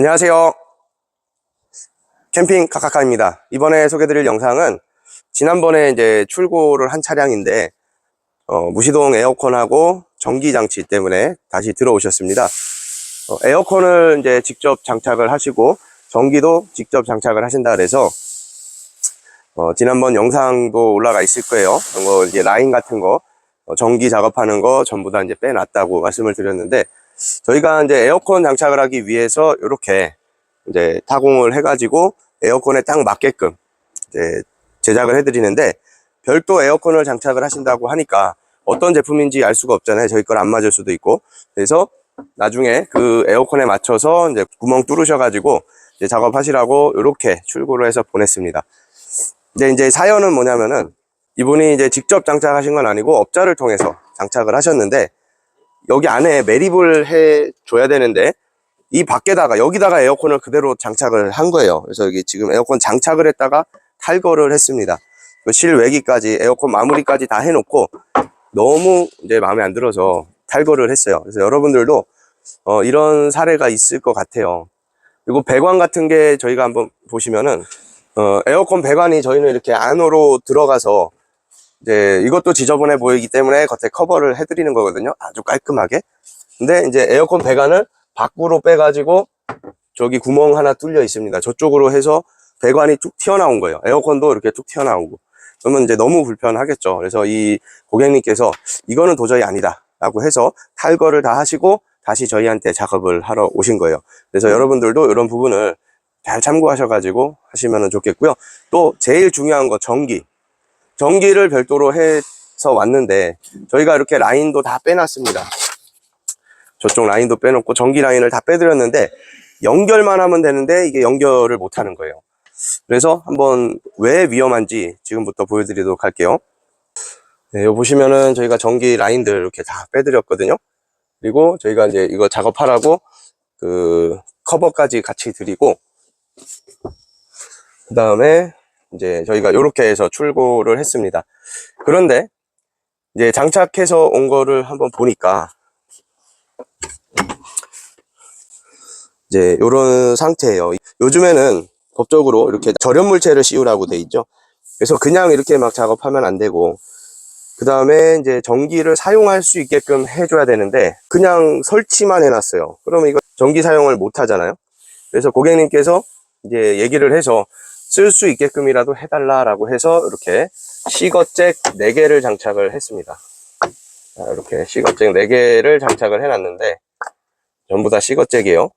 안녕하세요. 캠핑 카카카입니다. 이번에 소개드릴 영상은 지난번에 이제 출고를 한 차량인데 어, 무시동 에어컨하고 전기 장치 때문에 다시 들어오셨습니다. 어, 에어컨을 이제 직접 장착을 하시고 전기도 직접 장착을 하신다 그래서 어, 지난번 영상도 올라가 있을 거예요. 그런 거 이제 라인 같은 거 어, 전기 작업하는 거 전부 다 이제 빼놨다고 말씀을 드렸는데 저희가 이제 에어컨 장착을 하기 위해서 이렇게 이제 타공을 해가지고 에어컨에 딱 맞게끔 이제 제작을 해드리는데 별도 에어컨을 장착을 하신다고 하니까 어떤 제품인지 알 수가 없잖아요. 저희 걸 안 맞을 수도 있고 그래서 나중에 그 에어컨에 맞춰서 이제 구멍 뚫으셔가지고 이제 작업하시라고 이렇게 출고를 해서 보냈습니다. 근데 이제 사연은 뭐냐면은 이분이 이제 직접 장착하신 건 아니고 업자를 통해서 장착을 하셨는데 여기 안에 매립을 해 줘야 되는데 이 밖에다가 여기다가 에어컨을 그대로 장착을 한 거예요. 그래서 여기 지금 에어컨 장착을 했다가 탈거를 했습니다. 그 실외기까지 에어컨 마무리까지 다 해놓고 너무 이제 마음에 안 들어서 탈거를 했어요. 그래서 여러분들도 어, 이런 사례가 있을 것 같아요. 그리고 배관 같은 게 저희가 한번 보시면은 어, 에어컨 배관이 저희는 이렇게 안으로 들어가서 이제 이것도 지저분해 보이기 때문에 겉에 커버를 해드리는 거거든요. 아주 깔끔하게. 근데 이제 에어컨 배관을 밖으로 빼가지고 저기 구멍 하나 뚫려 있습니다. 저쪽으로 해서 배관이 툭 튀어나온 거예요. 에어컨도 이렇게 툭 튀어나오고. 그러면 이제 너무 불편하겠죠. 그래서 이 고객님께서 이거는 도저히 아니다. 라고 해서 탈거를 다 하시고 다시 저희한테 작업을 하러 오신 거예요. 그래서 여러분들도 이런 부분을 잘 참고하셔가지고 하시면 좋겠고요. 또 제일 중요한 거 전기. 전기를 별도로 해서 왔는데 저희가 이렇게 라인도 다 빼놨습니다. 저쪽 라인도 빼놓고 전기 라인을 다 빼드렸는데 연결만 하면 되는데 이게 연결을 못 하는 거예요. 그래서 한번 왜 위험한지 지금부터 보여드리도록 할게요. 네, 여기 보시면은 저희가 전기 라인들 이렇게 다 빼드렸거든요. 그리고 저희가 이제 이거 작업하라고 그 커버까지 같이 드리고 그 다음에 이제 저희가 이렇게 해서 출고를 했습니다. 그런데 이제 장착해서 온 거를 한번 보니까 이제 이런 상태예요. 요즘에는 법적으로 이렇게 절연 물체를 씌우라고 돼 있죠. 그래서 그냥 이렇게 막 작업하면 안 되고 그 다음에 이제 전기를 사용할 수 있게끔 해줘야 되는데 그냥 설치만 해놨어요. 그러면 이거 전기 사용을 못 하잖아요. 그래서 고객님께서 이제 얘기를 해서 쓸 수 있게끔이라도 해달라라고 해서 이렇게 시거잭 4개를 장착을 했습니다. 자, 이렇게 시거잭 4개를 장착을 해놨는데 전부 다 시거잭이에요.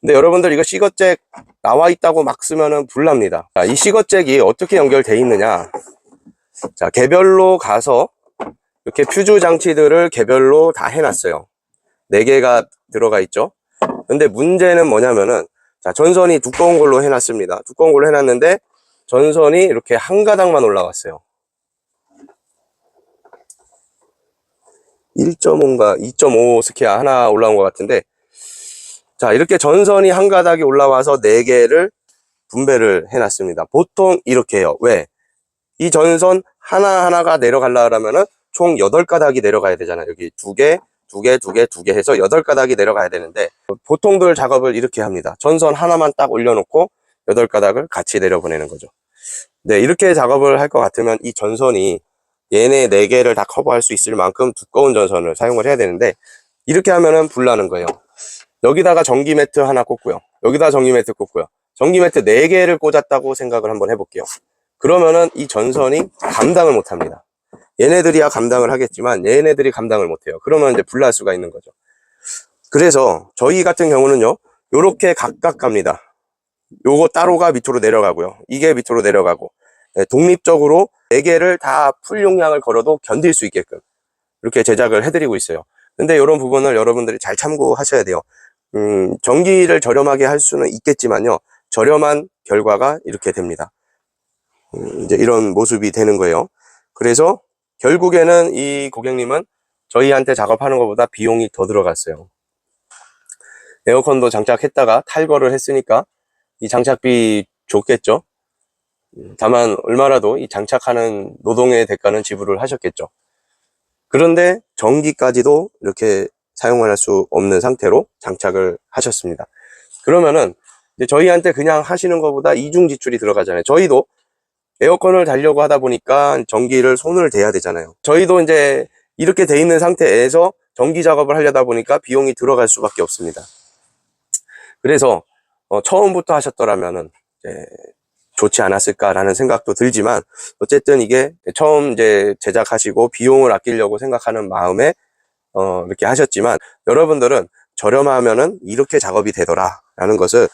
근데 여러분들 이거 시거잭 나와 있다고 막 쓰면은 불납니다. 자, 이 시거잭이 어떻게 연결돼 있느냐. 자, 개별로 가서 이렇게 퓨즈 장치들을 개별로 다 해놨어요. 4개가 들어가 있죠. 근데 문제는 뭐냐면은 자, 전선이 두꺼운 걸로 해놨습니다. 두꺼운 걸로 해놨는데 전선이 이렇게 한 가닥만 올라왔어요. 1.5인가 2.5 스키아 하나 올라온 것 같은데 자 이렇게 전선이 한 가닥이 올라와서 4개를 분배를 해놨습니다. 보통 이렇게 해요. 왜? 이 전선 하나하나가 내려가려면 은 총 8가닥이 내려가야 되잖아요. 여기 두 개, 두 개, 두 개, 두 개 해서 8가닥이 내려가야 되는데 보통들 작업을 이렇게 합니다. 전선 하나만 딱 올려놓고 8가닥을 같이 내려보내는 거죠. 네, 이렇게 작업을 할 것 같으면 이 전선이 얘네 4개를 다 커버할 수 있을 만큼 두꺼운 전선을 사용을 해야 되는데 이렇게 하면은 불나는 거예요. 여기다가 전기 매트 하나 꽂고요. 여기다 전기 매트 꽂고요. 전기 매트 4개를 꽂았다고 생각을 한번 해볼게요. 그러면은 이 전선이 감당을 못 합니다. 얘네들이야 감당을 하겠지만 얘네들이 감당을 못 해요. 그러면 이제 불날 수가 있는 거죠. 그래서 저희 같은 경우는요. 요렇게 각각 갑니다. 요거 따로가 밑으로 내려가고요. 이게 밑으로 내려가고 네, 독립적으로 4개를 다 풀 용량을 걸어도 견딜 수 있게끔 이렇게 제작을 해드리고 있어요. 근데 이런 부분을 여러분들이 잘 참고하셔야 돼요. 음, 전기를 저렴하게 할 수는 있겠지만요. 저렴한 결과가 이렇게 됩니다. 음, 이제 이런 모습이 되는 거예요. 그래서 결국에는 이 고객님은 저희한테 작업하는 것보다 비용이 더 들어갔어요. 에어컨도 장착했다가 탈거를 했으니까 이 장착비 좋겠죠. 음, 다만 얼마라도 이 장착하는 노동의 대가는 지불을 하셨겠죠. 그런데 전기까지도 이렇게 사용할 수 없는 상태로 장착을 하셨습니다. 그러면은 저희한테 그냥 하시는 것보다 이중 지출이 들어가잖아요. 저희도 에어컨을 달려고 하다 보니까 전기를 손을 대야 되잖아요. 저희도 이제 이렇게 돼 있는 상태에서 전기 작업을 하려다 보니까 비용이 들어갈 수밖에 없습니다. 그래서 어, 처음부터 하셨더라면은 좋지 않았을까라는 생각도 들지만 어쨌든 이게 처음 이제 제작하시고 비용을 아끼려고 생각하는 마음에 어, 이렇게 하셨지만 여러분들은 저렴하면은 이렇게 작업이 되더라라는 것을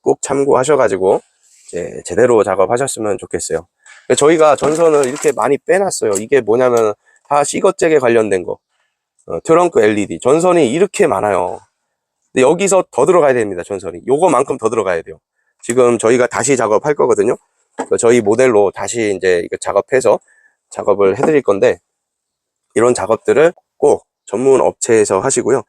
꼭 참고하셔가지고 이제 제대로 작업하셨으면 좋겠어요. 저희가 전선을 이렇게 많이 빼놨어요. 이게 뭐냐면 다 시거잭에 관련된 거. 어, 트렁크 LED. 전선이 이렇게 많아요. 근데 여기서 더 들어가야 됩니다. 전선이. 요거만큼 더 들어가야 돼요. 지금 저희가 다시 작업할 거거든요. 저희 모델로 다시 이제 작업해서 작업을 해드릴 건데 이런 작업들을 꼭 전문 업체에서 하시고요.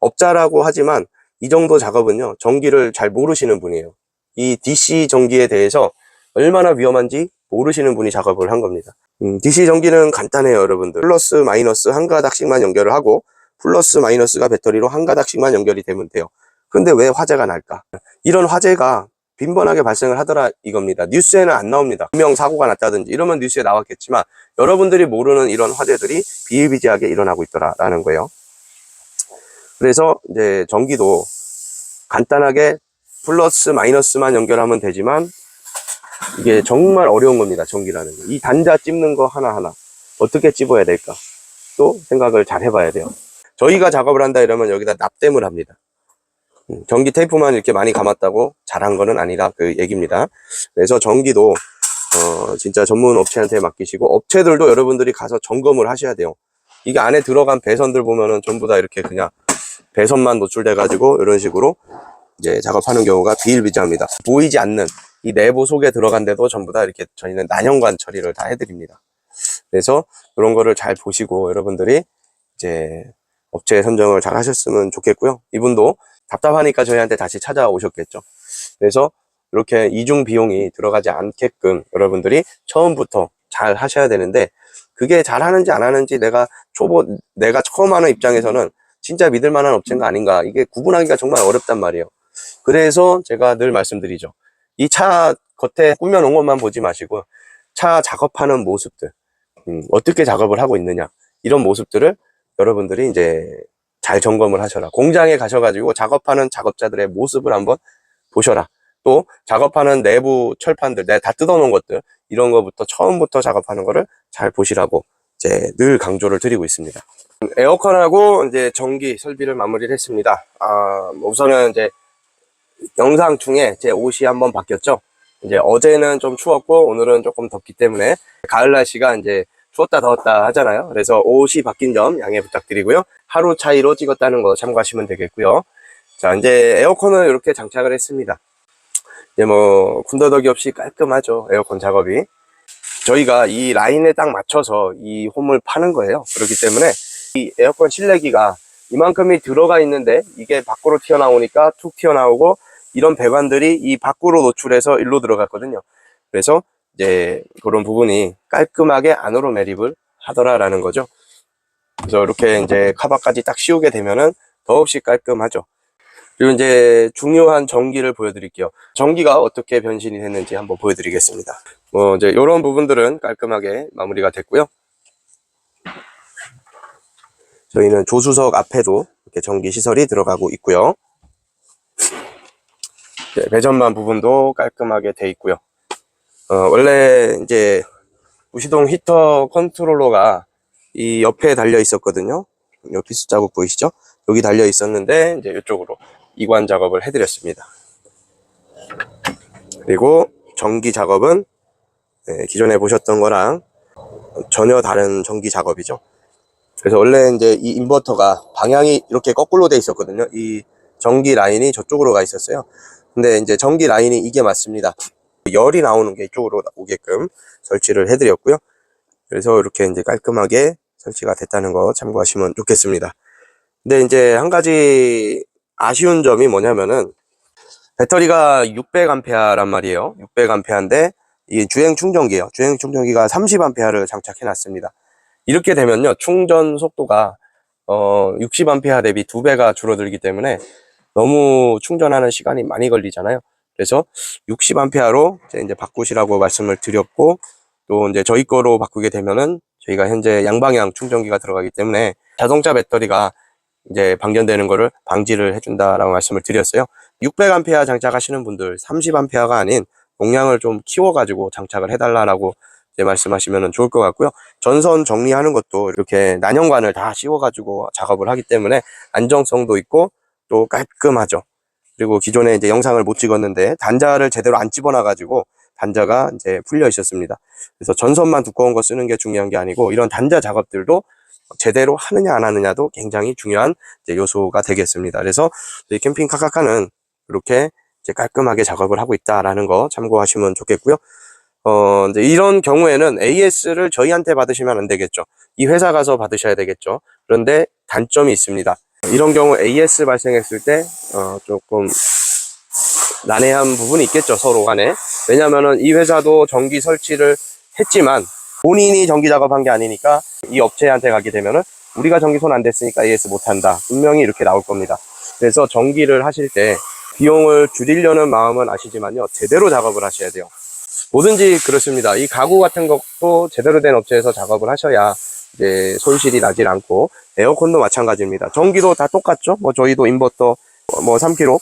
업자라고 하지만 이 정도 작업은요. 전기를 잘 모르시는 분이에요. 이 DC 전기에 대해서 얼마나 위험한지 모르시는 분이 작업을 한 겁니다. 음, DC 전기는 간단해요, 여러분들. 플러스 마이너스 한 가닥씩만 연결을 하고 플러스 마이너스가 배터리로 한 가닥씩만 연결이 되면 돼요. 근데 왜 화재가 날까? 이런 화재가 빈번하게 발생을 하더라 이겁니다. 뉴스에는 안 나옵니다. 분명 사고가 났다든지 이러면 뉴스에 나왔겠지만 여러분들이 모르는 이런 화재들이 비일비재하게 일어나고 있더라라는 거예요. 그래서 이제 전기도 간단하게 플러스 마이너스만 연결하면 되지만 이게 정말 어려운 겁니다. 전기라는 게. 이 단자 찝는 거 하나하나 어떻게 찝어야 될까? 또 생각을 잘 해봐야 돼요. 저희가 작업을 한다 이러면 여기다 납땜을 합니다. 음, 전기 테이프만 이렇게 많이 감았다고 잘한 거는 아니라 그 얘기입니다. 그래서 전기도 어, 진짜 전문 업체한테 맡기시고 업체들도 여러분들이 가서 점검을 하셔야 돼요. 이게 안에 들어간 배선들 보면은 전부 다 이렇게 그냥 배선만 노출돼 가지고 이런 식으로 이제 작업하는 경우가 비일비재합니다. 보이지 않는 이 내부 속에 들어간 데도 전부 다 이렇게 저희는 난연관 처리를 다 해드립니다. 그래서 이런 거를 잘 보시고 여러분들이 이제 업체 선정을 잘 하셨으면 좋겠고요. 이분도 답답하니까 저희한테 다시 찾아오셨겠죠. 그래서 이렇게 이중 비용이 들어가지 않게끔 여러분들이 처음부터 잘 하셔야 되는데 그게 잘 하는지 안 하는지 내가 초보 내가 처음 하는 입장에서는 진짜 믿을 만한 업체인가 아닌가 이게 구분하기가 정말 어렵단 말이에요. 그래서 제가 늘 말씀드리죠. 이 차 겉에 꾸며놓은 것만 보지 마시고 차 작업하는 모습들 음, 어떻게 작업을 하고 있느냐 이런 모습들을 여러분들이 이제 잘 점검을 하셔라. 공장에 가셔가지고 작업하는 작업자들의 모습을 한번 보셔라. 또 작업하는 내부 철판들, 내가 다 뜯어놓은 것들 이런 거부터 처음부터 작업하는 거를 잘 보시라고 이제 늘 강조를 드리고 있습니다. 에어컨하고 이제 전기 설비를 마무리를 했습니다. 아, 뭐 우선은 이제 영상 중에 제 옷이 한번 바뀌었죠. 이제 어제는 좀 추웠고 오늘은 조금 덥기 때문에 가을 날씨가 이제 추웠다 더웠다 하잖아요. 그래서 옷이 바뀐 점 양해 부탁드리고요. 하루 차이로 찍었다는 거 참고하시면 되겠고요. 자, 이제 에어컨을 이렇게 장착을 했습니다. 이제 뭐 군더더기 없이 깔끔하죠. 에어컨 작업이. 저희가 이 라인에 딱 맞춰서 이 홈을 파는 거예요. 그렇기 때문에 이 에어컨 실내기가 이만큼이 들어가 있는데 이게 밖으로 튀어나오니까 툭 튀어나오고 이런 배관들이 이 밖으로 노출해서 일로 들어갔거든요. 그래서 이제 그런 부분이 깔끔하게 안으로 매립을 하더라라는 거죠. 그래서 이렇게 이제 카바까지 딱 씌우게 되면은 더없이 깔끔하죠. 그리고 이제 중요한 전기를 보여드릴게요. 전기가 어떻게 변신이 됐는지 한번 보여드리겠습니다. 뭐 이제 이런 부분들은 깔끔하게 마무리가 됐고요. 저희는 조수석 앞에도 이렇게 전기 시설이 들어가고 있고요. 네, 배전반 부분도 깔끔하게 돼 있고요. 어, 원래 이제 무시동 히터 컨트롤러가 이 옆에 달려 있었거든요. 요 피스 자국 보이시죠? 여기 달려 있었는데 이제 이쪽으로 이관 작업을 해드렸습니다. 그리고 전기 작업은 네, 기존에 보셨던 거랑 전혀 다른 전기 작업이죠. 그래서 원래 이제 이 인버터가 방향이 이렇게 거꾸로 돼 있었거든요. 이 전기 라인이 저쪽으로 가 있었어요. 근데 이제 전기 라인이 이게 맞습니다. 열이 나오는 게 이쪽으로 오게끔 설치를 해드렸고요. 그래서 이렇게 이제 깔끔하게 설치가 됐다는 거 참고하시면 좋겠습니다. 근데 이제 한 가지 아쉬운 점이 뭐냐면은 배터리가 600A란 말이에요. 600A인데 이 주행 충전기예요. 주행 충전기가 30A를 장착해 놨습니다. 이렇게 되면요. 충전 속도가 어 60A 대비 2배가 줄어들기 때문에 너무 충전하는 시간이 많이 걸리잖아요. 그래서 60A로 이제 바꾸시라고 말씀을 드렸고 또 이제 저희 거로 바꾸게 되면은 저희가 현재 양방향 충전기가 들어가기 때문에 자동차 배터리가 이제 방전되는 거를 방지를 해준다라고 말씀을 드렸어요. 600A 장착하시는 분들 30A가 아닌 용량을 좀 키워가지고 장착을 해달라라고 이제 말씀하시면 좋을 것 같고요. 전선 정리하는 것도 이렇게 난연관을 다 씌워가지고 작업을 하기 때문에 안정성도 있고 또 깔끔하죠. 그리고 기존에 이제 영상을 못 찍었는데 단자를 제대로 안 집어놔가지고 단자가 이제 풀려 있었습니다. 그래서 전선만 두꺼운 거 쓰는 게 중요한 게 아니고 이런 단자 작업들도 제대로 하느냐 안 하느냐도 굉장히 중요한 요소가 되겠습니다. 그래서 저희 캠핑 카카카는 이렇게 깔끔하게 작업을 하고 있다라는 거 참고하시면 좋겠고요. 어, 이제 이런 경우에는 AS를 저희한테 받으시면 안 되겠죠. 이 회사 가서 받으셔야 되겠죠. 그런데 단점이 있습니다. 이런 경우 AS 발생했을 때, 어, 조금 난해한 부분이 있겠죠. 서로 간에. 왜냐면은 이 회사도 전기 설치를 했지만 본인이 전기 작업한 게 아니니까 이 업체한테 가게 되면은 우리가 전기 손 안 댔으니까 AS 못 한다. 분명히 이렇게 나올 겁니다. 그래서 전기를 하실 때 비용을 줄이려는 마음은 아시지만요. 제대로 작업을 하셔야 돼요. 뭐든지 그렇습니다. 이 가구 같은 것도 제대로 된 업체에서 작업을 하셔야 이제 손실이 나질 않고 에어컨도 마찬가지입니다. 전기도 다 똑같죠. 뭐 저희도 인버터 뭐 3kg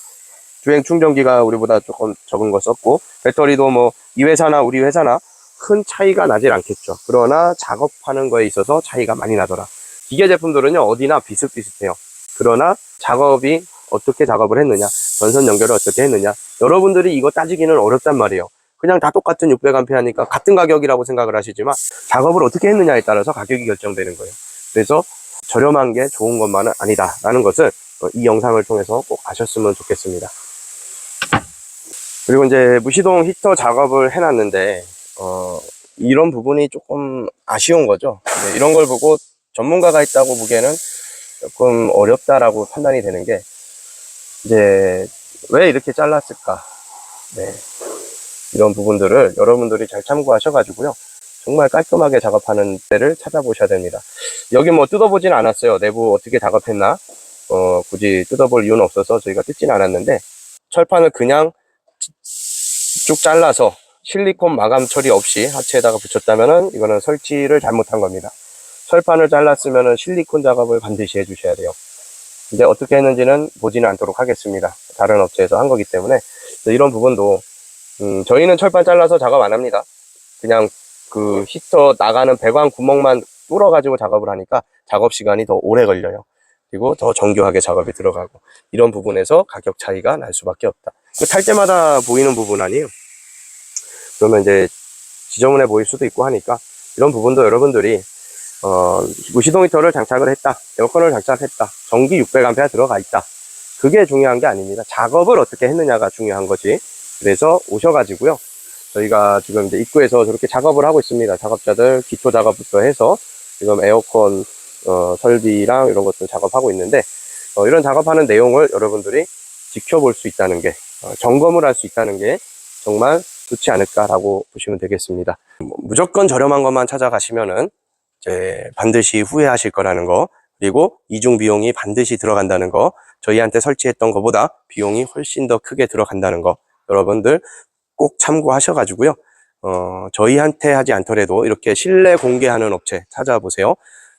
주행 충전기가 우리보다 조금 적은 거 썼고 배터리도 뭐 이 회사나 우리 회사나 큰 차이가 나질 않겠죠. 그러나 작업하는 거에 있어서 차이가 많이 나더라. 기계 제품들은요 어디나 비슷비슷해요. 그러나 작업이 어떻게 작업을 했느냐, 전선 연결을 어떻게 했느냐, 여러분들이 이거 따지기는 어렵단 말이에요. 그냥 다 똑같은 600A 하니까 같은 가격이라고 생각을 하시지만 작업을 어떻게 했느냐에 따라서 가격이 결정되는 거예요. 그래서 저렴한 게 좋은 것만은 아니다라는 것을 어, 이 영상을 통해서 꼭 아셨으면 좋겠습니다. 그리고 이제 무시동 히터 작업을 해놨는데 어, 이런 부분이 조금 아쉬운 거죠. 네, 이런 걸 보고 전문가가 있다고 보기에는 조금 어렵다라고 판단이 되는 게 이제 왜 이렇게 잘랐을까? 네. 이런 부분들을 여러분들이 잘 참고하셔가지고요. 정말 깔끔하게 작업하는 때를 찾아보셔야 됩니다. 여기 뭐 뜯어보진 않았어요. 내부 어떻게 작업했나? 어, 굳이 뜯어볼 이유는 없어서 저희가 뜯진 않았는데, 철판을 그냥 쭉 잘라서 실리콘 마감 처리 없이 하체에다가 붙였다면은 이거는 설치를 잘못한 겁니다. 철판을 잘랐으면은 실리콘 작업을 반드시 해주셔야 돼요. 근데 어떻게 했는지는 보지는 않도록 하겠습니다. 다른 업체에서 한 거기 때문에 이런 부분도 음, 저희는 철판 잘라서 작업 안 합니다. 그냥 그 히터 나가는 배관 구멍만 뚫어가지고 작업을 하니까 작업 시간이 더 오래 걸려요. 그리고 더 정교하게 작업이 들어가고 이런 부분에서 가격 차이가 날 수밖에 없다. 그탈 때마다 보이는 부분 아니에요. 그러면 이제 지저분해 보일 수도 있고 하니까 이런 부분도 여러분들이 어, 무시동 히터를 장착을 했다. 에어컨을 장착했다. 전기 600A 들어가 있다. 그게 중요한 게 아닙니다. 작업을 어떻게 했느냐가 중요한 거지. 그래서 오셔가지고요. 저희가 지금 이제 입구에서 저렇게 작업을 하고 있습니다. 작업자들 기초 작업부터 해서 지금 에어컨 어, 설비랑 이런 것들 작업하고 있는데 어, 이런 작업하는 내용을 여러분들이 지켜볼 수 있다는 게 어, 점검을 할 수 있다는 게 정말 좋지 않을까라고 보시면 되겠습니다. 뭐, 무조건 저렴한 것만 찾아가시면은 이제 반드시 후회하실 거라는 거 그리고 이중 비용이 반드시 들어간다는 거 저희한테 설치했던 것보다 비용이 훨씬 더 크게 들어간다는 거 여러분들 꼭 참고하셔가지고요. 어, 저희한테 하지 않더라도 이렇게 실내 공개하는 업체 찾아보세요.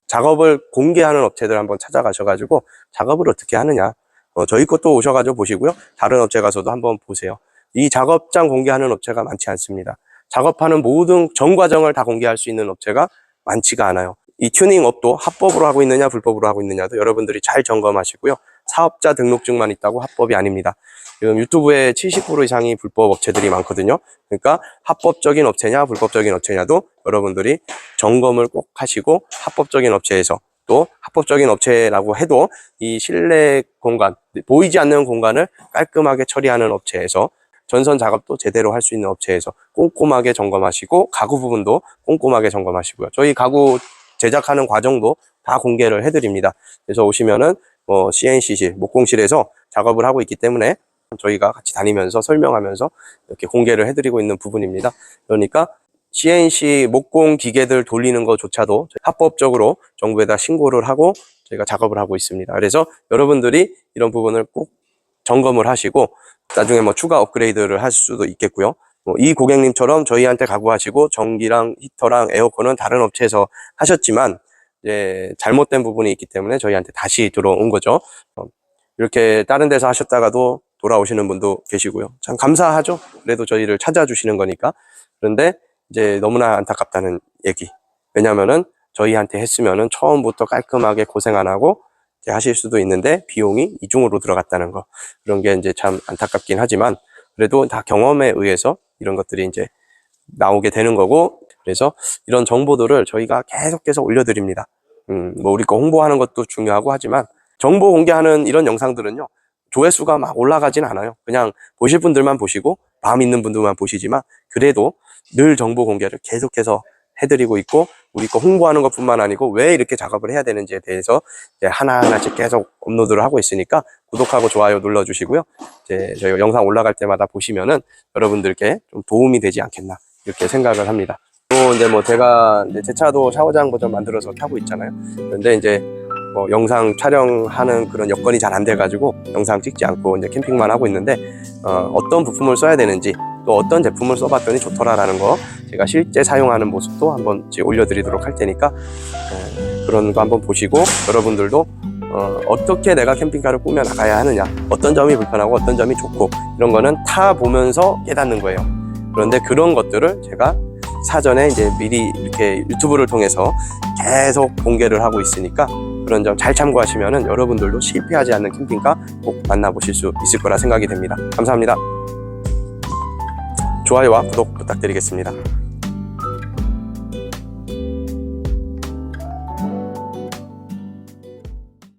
작업을 공개하는 업체들 한번 찾아가셔가지고 작업을 어떻게 하느냐. 어, 저희 것도 오셔가지고 보시고요. 다른 업체 가서도 한번 보세요. 이 작업장 공개하는 업체가 많지 않습니다. 작업하는 모든 전 과정을 다 공개할 수 있는 업체가 많지가 않아요. 이 튜닝 업도 합법으로 하고 있느냐 불법으로 하고 있느냐도 여러분들이 잘 점검하시고요. 사업자 등록증만 있다고 합법이 아닙니다. 지금 유튜브에 70% 이상이 불법 업체들이 많거든요. 그러니까 합법적인 업체냐 불법적인 업체냐도 여러분들이 점검을 꼭 하시고 합법적인 업체에서 또 합법적인 업체라고 해도 이 실내 공간, 보이지 않는 공간을 깔끔하게 처리하는 업체에서 전선 작업도 제대로 할 수 있는 업체에서 꼼꼼하게 점검하시고 가구 부분도 꼼꼼하게 점검하시고요. 저희 가구 제작하는 과정도 다 공개를 해드립니다. 그래서 오시면은 뭐 CNC실, 목공실에서 작업을 하고 있기 때문에 저희가 같이 다니면서 설명하면서 이렇게 공개를 해드리고 있는 부분입니다. 그러니까 CNC 목공 기계들 돌리는 것조차도 합법적으로 정부에다 신고를 하고 저희가 작업을 하고 있습니다. 그래서 여러분들이 이런 부분을 꼭 점검을 하시고 나중에 뭐 추가 업그레이드를 할 수도 있겠고요. 뭐 이 고객님처럼 저희한테 가구하시고 전기랑 히터랑 에어컨은 다른 업체에서 하셨지만 이제 잘못된 부분이 있기 때문에 저희한테 다시 들어온 거죠. 어, 이렇게 다른 데서 하셨다가도 돌아오시는 분도 계시고요. 참 감사하죠. 그래도 저희를 찾아주시는 거니까. 그런데 이제 너무나 안타깝다는 얘기. 왜냐면은 저희한테 했으면은 처음부터 깔끔하게 고생 안 하고 하실 수도 있는데 비용이 이중으로 들어갔다는 거. 그런 게 이제 참 안타깝긴 하지만 그래도 다 경험에 의해서 이런 것들이 이제 나오게 되는 거고 그래서 이런 정보들을 저희가 계속해서 올려드립니다. 음, 뭐 우리 거 홍보하는 것도 중요하고 하지만 정보 공개하는 이런 영상들은요 조회수가 막 올라가진 않아요. 그냥 보실 분들만 보시고 마음 있는 분들만 보시지만 그래도 늘 정보 공개를 계속해서 해드리고 있고 우리 거 홍보하는 것뿐만 아니고 왜 이렇게 작업을 해야 되는지에 대해서 하나하나씩 계속 업로드를 하고 있으니까 구독하고 좋아요 눌러주시고요. 이제 저희 영상 올라갈 때마다 보시면은 여러분들께 좀 도움이 되지 않겠나 이렇게 생각을 합니다. 또 이제 뭐 제가 이제 제 차도 샤워장 버전 만들어서 타고 있잖아요. 그런데 이제 뭐 영상 촬영하는 그런 여건이 잘 안 돼가지고 영상 찍지 않고 이제 캠핑만 하고 있는데 어, 어떤 부품을 써야 되는지 또 어떤 제품을 써봤더니 좋더라라는 거 제가 실제 사용하는 모습도 한번 올려드리도록 할 테니까 어, 그런 거 한번 보시고 여러분들도 어, 떻게 내가 캠핑카를 꾸며 나가야 하느냐 어떤 점이 불편하고 어떤 점이 좋고 이런 거는 타 보면서 깨닫는 거예요. 그런데 그런 것들을 제가 사전에 이제 미리 이렇게 유튜브를 통해서 계속 공개를 하고 있으니까 그런 점 잘 참고하시면은 여러분들도 실패하지 않는 캠핑카 꼭 만나보실 수 있을 거라 생각이 됩니다. 감사합니다. 좋아요와 구독 부탁드리겠습니다.